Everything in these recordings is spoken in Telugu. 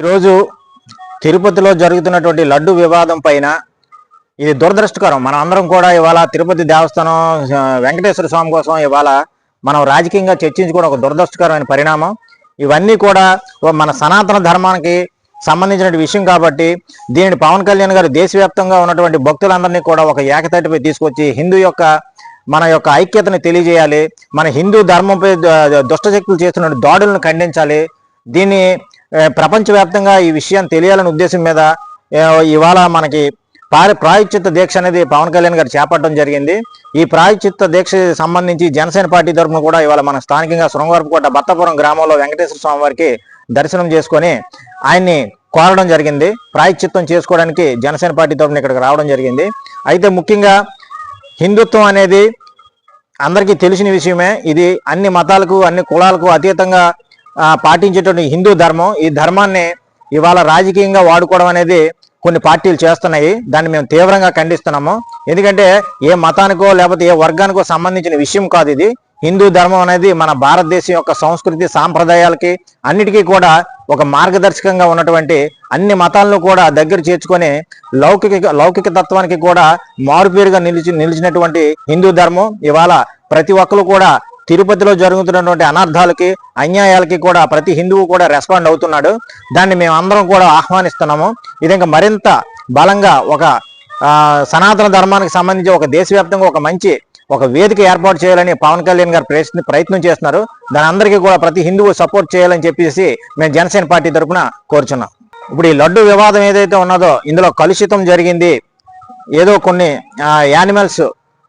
ఈరోజు తిరుపతిలో జరుగుతున్నటువంటి లడ్డు వివాదం పైన ఇది దురదృష్టకరం. మనం అందరం కూడా ఇవాళ తిరుపతి దేవస్థానం వెంకటేశ్వర స్వామి కోసం ఇవాళ మనం రాజకీయంగా చర్చించుకోవడం ఒక దురదృష్టకరమైన పరిణామం. ఇవన్నీ కూడా మన సనాతన ధర్మానికి సంబంధించిన విషయం కాబట్టి దీనిని పవన్ కళ్యాణ్ గారు దేశవ్యాప్తంగా ఉన్నటువంటి భక్తులందరినీ కూడా ఒక ఏకతటిపై తీసుకొచ్చి హిందూ యొక్క మన యొక్క ఐక్యతను తెలియజేయాలి. మన హిందూ ధర్మంపై దుష్టశక్తులు చేస్తున్న దాడులను ఖండించాలి. దీన్ని ప్రపంచవ్యాప్తంగా ఈ విషయం తెలియాలనే ఉద్దేశం మీద ఇవాళ మనకి పారి ప్రాయశ్చిత్త దీక్ష అనేది పవన్ కళ్యాణ్ గారు చేపట్టడం జరిగింది. ఈ ప్రాయచిత్త దీక్ష సంబంధించి జనసేన పార్టీ తరఫున కూడా ఇవాళ మన స్థానికంగా శృంగారపుకోట బత్తపురం గ్రామంలో వెంకటేశ్వర స్వామి వారికి దర్శనం చేసుకొని ఆయన్ని కోరడం జరిగింది. ప్రాయశ్చిత్తం చేసుకోవడానికి జనసేన పార్టీ తరఫున ఇక్కడికి రావడం జరిగింది. అయితే ముఖ్యంగా హిందుత్వం అనేది అందరికీ తెలిసిన విషయమే. ఇది అన్ని మతాలకు అన్ని కులాలకు అతీతంగా పాటించేటువంటి హిందూ ధర్మం. ఈ ధర్మాన్ని ఇవాళ రాజకీయంగా వాడుకోవడం అనేది కొన్ని పార్టీలు చేస్తున్నాయి. దాన్ని మేము తీవ్రంగా ఖండిస్తున్నాము. ఎందుకంటే ఏ మతానికో లేకపోతే ఏ వర్గానికో సంబంధించిన విషయం కాదు ఇది. హిందూ ధర్మం అనేది మన భారతదేశం యొక్క సంస్కృతి సాంప్రదాయాలకి అన్నిటికీ కూడా ఒక మార్గదర్శకంగా ఉన్నటువంటి అన్ని మతాలను కూడా దగ్గర చేర్చుకొని లౌకిక లౌకిక తత్వానికి కూడా మారుపేరుగా నిలిచి నిలిచినటువంటి హిందూ ధర్మం. ఇవాళ ప్రతి ఒక్కరు కూడా తిరుపతిలో జరుగుతున్నటువంటి అనర్థాలకి అన్యాయాలకి కూడా ప్రతి హిందువు కూడా రెస్పాండ్ అవుతున్నాడు. దాన్ని మేము అందరం కూడా ఆహ్వానిస్తున్నాము. ఇది ఇంకా మరింత బలంగా ఒక సనాతన ధర్మానికి సంబంధించి ఒక దేశవ్యాప్తంగా ఒక మంచి ఒక వేదిక ఏర్పాటు చేయాలని పవన్ కళ్యాణ్ గారు ప్రయత్నం ప్రయత్నం చేస్తున్నారు. దాని అందరికీ కూడా ప్రతి హిందువు సపోర్ట్ చేయాలని చెప్పేసి మేము జనసేన పార్టీ తరఫున కోరుచున్నాం. ఇప్పుడు ఈ లడ్డు వివాదం ఏదైతే ఉన్నదో ఇందులో కలుషితం జరిగింది. ఏదో కొన్ని యానిమల్స్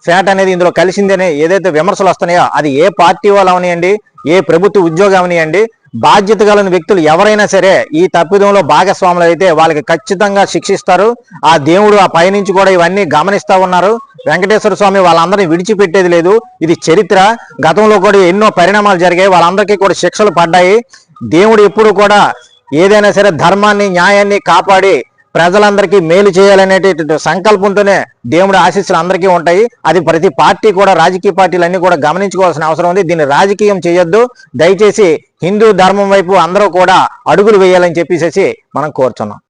ఫ్యాట్ అనేది ఇందులో కలిసిందనే ఏదైతే విమర్శలు వస్తున్నాయో అది ఏ పార్టీ వాళ్ళు అవనియండి ఏ ప్రభుత్వ ఉద్యోగం అవనియండి బాధ్యత గల వ్యక్తులు ఎవరైనా సరే ఈ తప్పిదంలో భాగస్వాములు అయితే వాళ్ళకి ఖచ్చితంగా శిక్షిస్తారు. ఆ దేవుడు ఆ పైనుంచి కూడా ఇవన్నీ గమనిస్తా ఉన్నారు. వెంకటేశ్వర స్వామి వాళ్ళందరినీ విడిచిపెట్టేది లేదు. ఇది చరిత్ర. గతంలో కూడా ఎన్నో పరిణామాలు జరిగాయి. వాళ్ళందరికీ కూడా శిక్షలు పడ్డాయి. దేవుడు ఎప్పుడు కూడా ఏదైనా సరే ధర్మాన్ని న్యాయాన్ని కాపాడి ప్రజలందరికీ మేలు చేయాలనేటటువంటి సంకల్పంతోనే దేవుడి ఆశీస్సులు అందరికీ ఉంటాయి. అది ప్రతి పార్టీ కూడా రాజకీయ పార్టీలు కూడా గమనించుకోవాల్సిన అవసరం ఉంది. దీన్ని రాజకీయం చేయొద్దు. దయచేసి హిందూ ధర్మం వైపు అందరూ కూడా అడుగులు వేయాలని చెప్పేసి మనం కోరుచున్నాం.